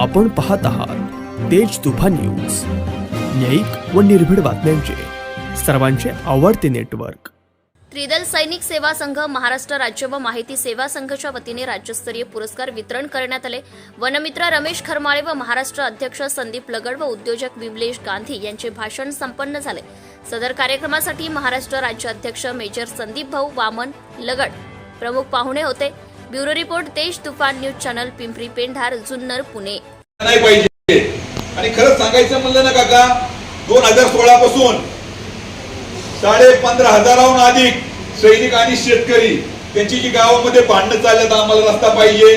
आपण पाहत आहात तेज तुफा न्यूज. न्यायिक व निर्भीड बातम्यांचे. सर्वांचे आवडते नेटवर्क. त्रिदल सैनिक सेवा संघ महाराष्ट्र राज्य व माहिती सेवा संघच्या वतीने राज्यस्तरीय पुरस्कार वितरण करण्यात आले. वनमित्र रमेश खरमाळे व महाराष्ट्र अध्यक्ष संदीप लगड व उद्योजक विमलेश गांधी यांचे भाषण संपन्न झाले. सदर कार्यक्रमासाठी महाराष्ट्र राज्य अध्यक्ष मेजर संदीप भाऊ वामन लगड प्रमुख पाहुणे होते. Bureau report Desh Tufan news channel Pimpri Pendhar Junnar Pune. नाही पाहिजे. आणि खरंच सांगायचं म्हणलं ना काका दोन हजार सोळा पासून साडे पंधरा हजाराहून अधिक सैनिक आणि शेतकरी त्यांची जी गावामध्ये भांडणं चालल्यात आम्हाला रस्ता पाहिजे.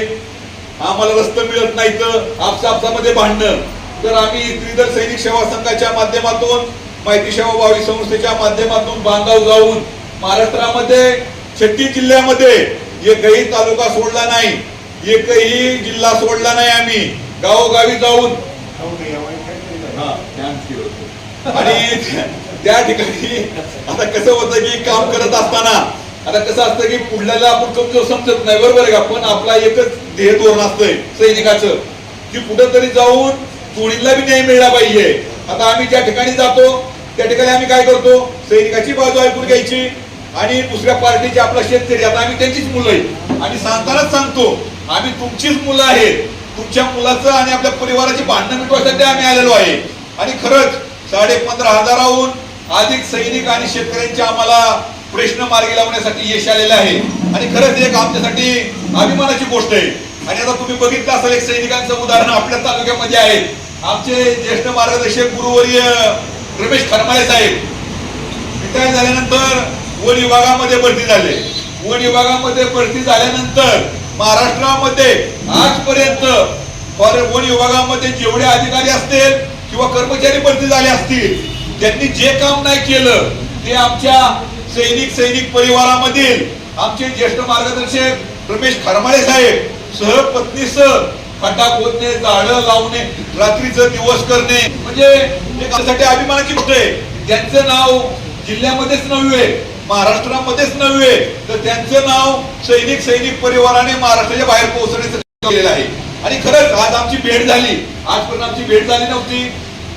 आम्हाला रस्ता मिळत नाही तर आपसापसामध्ये भांडणं. तर आम्ही त्रिदल सैनिक सेवा संघाच्या माध्यमातून माहिती सेवा भावी संस्थेच्या माध्यमातून बांधाव जाऊन महाराष्ट्रामध्ये छत्तीस जिल्ह्यामध्ये एकही तालुका सोडला नाही एकही जिल्हा सोडला नाही आम्ही. गावोगावी जाऊन. आणि त्या ठिकाणी आता कसं होतं की काम करत असताना आता कसं असतं की पुढल्याला आपण कमजोर समजत नाही बरोबर आहे का? पण आपला एकच ध्येय धोरण असतंय सैनिकाचं की कुठंतरी जाऊन चोळीला बी न्याय मिळला पाहिजे. आता आम्ही ज्या ठिकाणी जातो त्या ठिकाणी आम्ही काय करतो? सैनिकाची बाजू ऐकून घ्यायची. आणि दुसऱ्या पार्टीचे आपला शेतकरी आता आम्ही त्यांचीच मुलं आहे आणि सांगतानाच सांगतो आम्ही तुमचीच मुलं आहेत. तुमच्या मुलाचं आणि आपल्या परिवाराची भांडणं मिटवायसाठी आम्ही आलेलो आहे. आणि खरंच साडे पंधरा हजाराहून अधिक सैनिक आणि शेतकऱ्यांचे आम्हाला प्रश्न मार्गी लावण्यासाठी यश आलेलं आहे. आणि खरंच एक आमच्यासाठी अभिमानाची गोष्ट आहे. आणि आता तुम्ही बघितलं असाल एक सैनिकांचं उदाहरण आपल्या तालुक्यामध्ये आहे. आमचे ज्येष्ठ मार्गदर्शक गुरुवर्य रमेश खरमाळे साहेब. रिटायर झाल्यानंतर वन विभागामध्ये भरती झाले. वन विभागामध्ये भरती झाल्यानंतर महाराष्ट्रामध्ये आजपर्यंत वन विभागामध्ये जेवढे अधिकारी असतील किंवा कर्मचारी भरती झाले असतील त्यांनी जे काम नाही केलं ते आमच्या सैनिक सैनिक परिवारामधील आमचे ज्येष्ठ मार्गदर्शक रमेश खरमाळे साहेब सहपत्नीस खड्डा खोदणे झाडं लावणे रात्रीचं दिवस करणे म्हणजे एक अभिमानाची गोष्ट आहे. त्यांचं नाव जिल्ह्यामध्येच नव्हे महाराष्ट्रामध्येच नव्हे तर त्यांचं नाव सैनिक सैनिक परिवाराने महाराष्ट्राच्या बाहेर पोहोचण्याचं केलेलं आहे. आणि खरंच आज आमची भेट झाली. आजपर्यंत आमची भेट झाली नव्हती.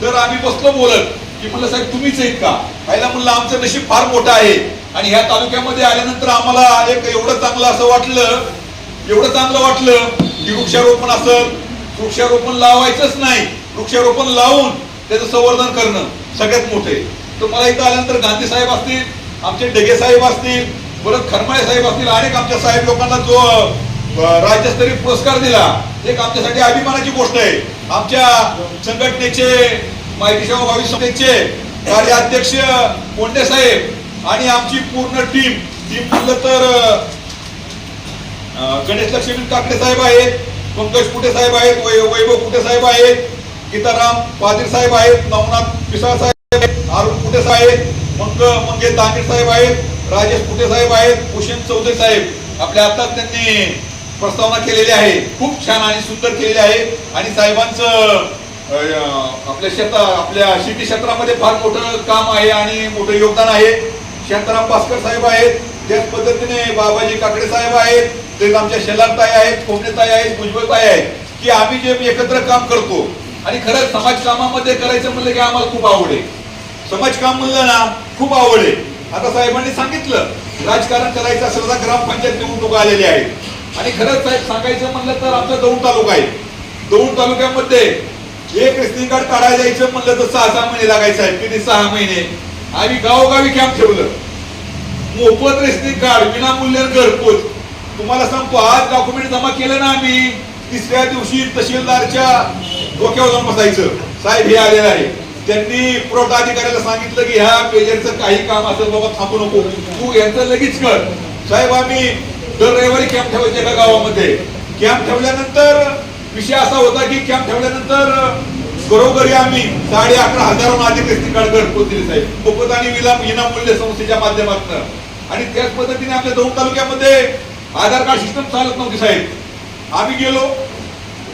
तर आम्ही बसलो बोलत की म्हणलं साहेब तुम्हीच आहेत का? पहिला म्हणलं आमचं नशीब फार मोठं आहे. आणि ह्या तालुक्यामध्ये आल्यानंतर आम्हाला एक एवढं चांगलं असं वाटलं एवढं चांगलं वाटलं की वृक्षारोपण असेल वृक्षारोपण लावायचंच नाही. वृक्षारोपण लावून त्याचं संवर्धन करणं सगळ्यात मोठे तर मला इथं आल्यानंतर गांधी साहेब असतील आमचे डेगे साहेब असतील परत खरमाळे साहेब असतील अनेक आमच्या साहेब लोकांना जो राज्यस्तरीय पुरस्कार दिला एक आमच्यासाठी अभिमानाची गोष्ट आहे. आमच्या संघटनेचे माहिती सेवा भावी संस्थेचे कार्याध्यक्ष कोंडे साहेब आणि आमची पूर्ण टीम टीम म्हणलं तर गणेश लक्ष्मी काकडे साहेब आहेत पंकज कुटे साहेब आहेत वै- वैभव कुटे साहेब आहेत गीताराम पाटील साहेब आहेत नवनाथ पिसाळ साहेब आहेत साहेब मंग मंगेश दांगे साहेब आहेत राजेश कुटे साहेब आहेत भूषण चौधरी साहेब. आपल्या आताच त्यांनी प्रस्तावना केलेली आहे. खूप छान आणि सुंदर केलेली आहे. आणि साहेबांचं आपल्या शेता आपल्या शेती क्षेत्रामध्ये फार मोठं काम आहे आणि मोठं योगदान आहे. शांताराम भास्कर साहेब आहेत. त्याच पद्धतीने बाबाजी काकडे साहेब आहेत. तेच आमच्या शेलारताई आहेत कोंबडेताई आहेत भुजबळताई आहेत की आम्ही जे एकत्र काम करतो. आणि खरंच समाज कामामध्ये करायचं म्हणलं की आम्हाला खूप आवड आहे. समाज काम म्हणलं ना खूप आवड आहे आता साहेबांनी सांगितलं राजकारण करायचं असेल तर ग्रामपंचायत निवडणूक आलेली आहे. आणि खरंच साहेब सांगायचं म्हणलं तर आमचा दौंड तालुका आहे. दौंड तालुक्यामध्ये एक रेस्टिंग कार्ड काढायला जायचं म्हणलं तर सहा सहा महिने लागायचं आहे किती सहा महिने? आम्ही गावोगावी कॅम्प ठेवलं. मोफत रेस्टिंग कार्ड विनामूल्य घरपोच. तुम्हाला सांगतो आज डॉक्युमेंट जमा केलं ना आम्ही तिसऱ्या दिवशी तहसीलदारच्या डोक्यावर जाऊन बसायचं. साहेब हे आलेलं आहे. त्यांनी पुरवठा अधिकाऱ्याला सांगितलं की ह्या पेजरचं काही काम असेल बाबा थांबू नको. तू यांचं लगेच कर. साहेब आम्ही दर रविवारी कॅम्प ठेवायचे एका गावामध्ये? कॅम्प ठेवल्यानंतर विषय असा होता की कॅम्प ठेवल्यानंतर घरोघरी आम्ही साडे अकरा हजाराहून अधिक रेस्टिंग कार्ड घरपोच दिले साहेब. मोफत आणि विलाम विनामूल्य संस्थेच्या माध्यमातून. आणि त्याच पद्धतीने आपल्या दोन तालुक्यामध्ये आधार कार्ड सिस्टम चालत नव्हती साहेब. आम्ही गेलो.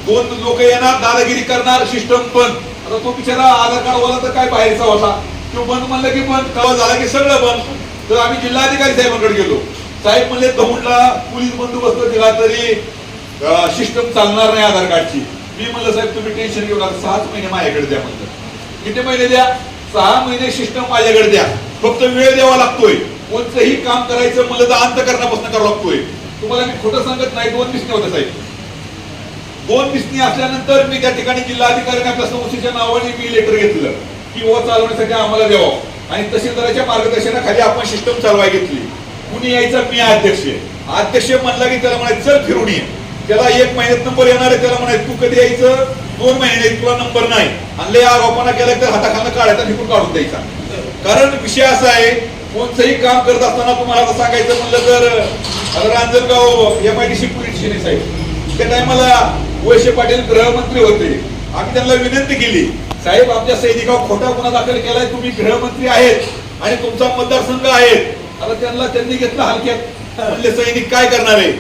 दोन लोक येणार दादागिरी करणार सिस्टम बंद. आता तो बिचारा आधार कार्ड वाला तर काय बाहेरचा होता? तो बंद म्हणलं की बंद कवा झाला की सगळं बंद. तर आम्ही जिल्हाधिकारी साहेबांकडे गेलो. साहेब म्हणले दौंडला पोलीस बंदोबस्त दिला तरी सिस्टम चालणार नाही आधार कार्डची. मी म्हणलं साहेब तुम्ही टेन्शन घेऊ नका. सहाच महिने माझ्याकडे द्या म्हणलं. किती महिने द्या? सहा महिने सिस्टम माझ्याकडे द्या. फक्त वेळ द्यावा लागतोय. कोणतंही काम करायचं म्हणलं तर अंत करण्यापासून करावं लागतोय. तुम्हाला मी खोटं सांगत नाही दोन दिसणे होते साहेब. दोन दिसणी असल्यानंतर मी त्या ठिकाणी जिल्हाधिकाऱ्यांनी आपल्या संस्थेच्या नावाने मी लेटर घेतलं की ओ चालवण्यासाठी आम्हाला द्यावं. आणि तहसीलदाराच्या मार्गदर्शनाखाली आपण सिस्टम चालवाय घेतली. कुणी यायचं? मी अध्यक्ष अध्यक्ष म्हणला की त्याला म्हणायचं चल फिरून ये. त्याला एक महिन्यात नंबर येणार आहे. त्याला म्हणायचं तू कधी यायचं? दोन महिने तुला नंबर नाही. आणि लय आरोपणा केला तर हाताखालनं काढायचा निघून काढून द्यायचा. कारण विषय असा आहे कोणतंही काम करत असताना तुम्हाला आता सांगायचं म्हणलं तर Ranjangaon M I D C police station साहेब. त्या टायमाला वैशे पाटील गृहमंत्री होते. आम्ही त्यांना विनंती केली साहेब आमच्या सैनिकावर खोटा गुन्हा दाखल केलाय तुम्ही गृहमंत्री आहेत आणि तुमचा मतदारसंघ आहे. आता त्यांना त्यांनी घेतलं हलक्यात. आपले सैनिक काय करणार आहे?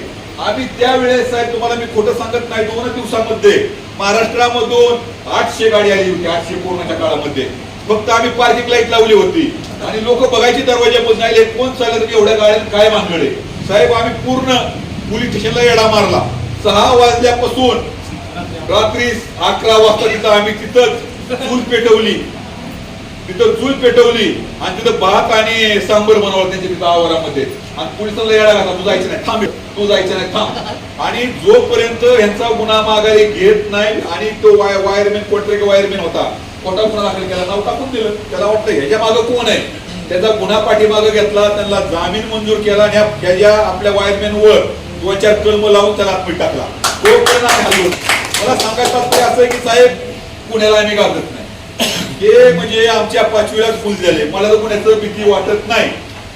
आम्ही त्यावेळेस साहेब तुम्हाला मी खोटं सांगत नाही दोन दिवसामध्ये महाराष्ट्रामधून आठशे गाडी आली होती आठशे कोरोनाच्या काळामध्ये. फक्त आम्ही पार्किंग लाइट लावली होती. आणि लोक बघायची दरवाजा नाही कोण चालत एवढ्या गाड्यात काय भानगडे साहेब आम्ही पूर्ण पोलीस स्टेशनला येडा मारला. सहा वाजल्यापासून रात्री अकरा वाजता तिथं आम्ही तिथंच चूल पेटवली. तिथं चूल पेटवली आणि तिथं भात आणि सांबर बनवला त्यांच्या तिथं आवारामध्ये. आणि पोलिसांना येडा घातला तू जायचं नाही थांब तू जायचं नाही थांब. आणि जोपर्यंत ह्यांचा गुन्हा माघारी घेत नाही आणि तो वाय वायरमॅन कॉन्ट्रॅक्ट वायरमॅन होता खोटा गुन्हा दाखल केला नाव टाकून दिलं. त्याला वाटतं ह्याच्या मागं कोण आहे? त्याचा गुन्हा पाठीमागं घेतला त्यांना जामीन मंजूर केला आणि ह्या- ह्याच्या आपल्या वायरमॅन वर दोन चार कलम लावून त्याला आतमध्ये टाकला. तो पण आम्ही मला सांगायचं असं आहे की साहेब पुण्याला आम्ही घाबरत नाही. हे म्हणजे आमच्या पाचवीला फुल झाले. मला तर पुण्याचं भीती वाटत नाही.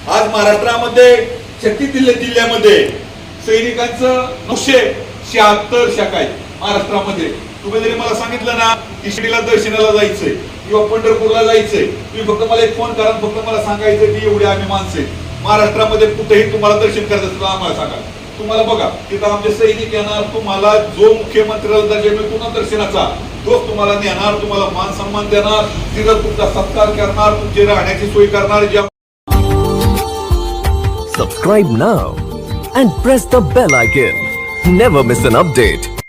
आज महाराष्ट्रामध्ये छत्तीस जिल्ह्या जिल्ह्यामध्ये सैनिकांचं नऊशे शहात्तर शाखा आहेत महाराष्ट्रामध्ये. तुम्ही जरी मला सांगितलं ना की शिर्डीला दर्शनाला जायचंय किंवा पंढरपूरला जायचंय तुम्ही फक्त मला एक फोन करा फक्त मला सांगायचं की एवढे आम्ही माणसं महाराष्ट्रामध्ये कुठेही तुम्हाला दर्शन करायचं असतो आम्हाला सांगा. तुम्हाला बघा तिथं आमचे सैनिक येणार तुम्हाला जो मुख्यमंत्र्याला दर्जा मिळतो ना दर्शनाचा तोच तुम्हाला नेणार तुम्हाला मान सन्मान देणार तिथं तुमचा सत्कार करणार तुमची राहण्याची सोय करणार ज्या सबस्क्राईब ना and press the bell icon. Never miss an update.